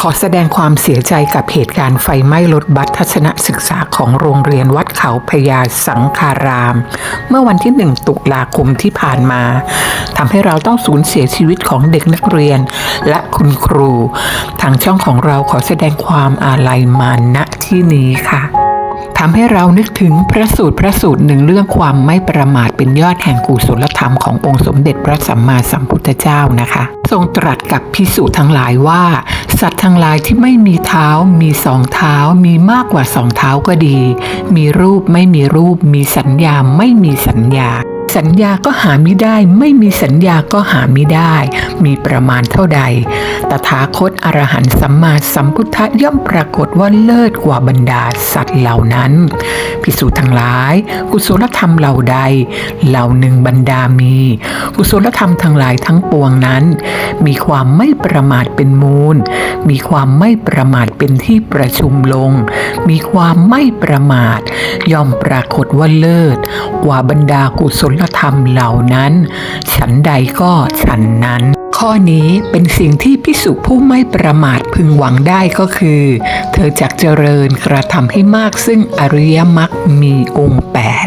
ขอแสดงความเสียใจกับเหตุการณ์ไฟไหม้รถบัสทัศนศึกษาของโรงเรียนวัดเขาพญาสังคาราม เมื่อวันที่ 1 ตุลาคมที่ผ่านมาทำให้เราต้องสูญเสียชีวิตของเด็กนักเรียน และคุณครู ทางช่องของเราขอแสดงความอาลัยมาณที่นี้ค่ะทำให้เรานึกถึงพระสูตรพระสูตรหนึ่งเรื่องความไม่ประมาทเป็นยอดแห่งกุศลธรรมขององค์สมเด็จพระสัมมาสัมพุทธเจ้านะคะ ทรงตรัสกับพิสุทั้งหลายว่า สัตว์ทั้งหลายที่ไม่มีเท้า มีสองเท้า มีมากกว่าสองเท้าก็ดี มีรูปไม่มีรูป มีสัญญาไม่มีสัญญา สัญญาก็หาไม่ได้ ไม่มีสัญญาก็หาไม่ได้ มีประมาณเท่าใด ตถาคตอรหันตสัมมาสัมพุทธย่อมปรากฏว่าเลิศกว่าบรรดาสัตว์เหล่านั้น พิสูจน์ทั้งหลาย กุศลธรรมเหล่าใด เหล่าหนึ่งบรรดามี กุศลธรรมทั้งหลายทั้งปวงนั้น มีความไม่ประมาทเป็นมูล มีความไม่ประมาทเป็นที่ประชุมลง มีความไม่ประมาท ย่อมปรากฏว่าเลิศ กว่าบรรดากุศลธรรมเหล่านั้น ฉันใดก็ฉันนั้น ข้อนี้เป็นสิ่งที่พิสุผู้ไม่ประมาทพึงหวังได้ก็คือ เธอจักเจริญกระทำให้มากซึ่งอริยมรรคมีองค์แปด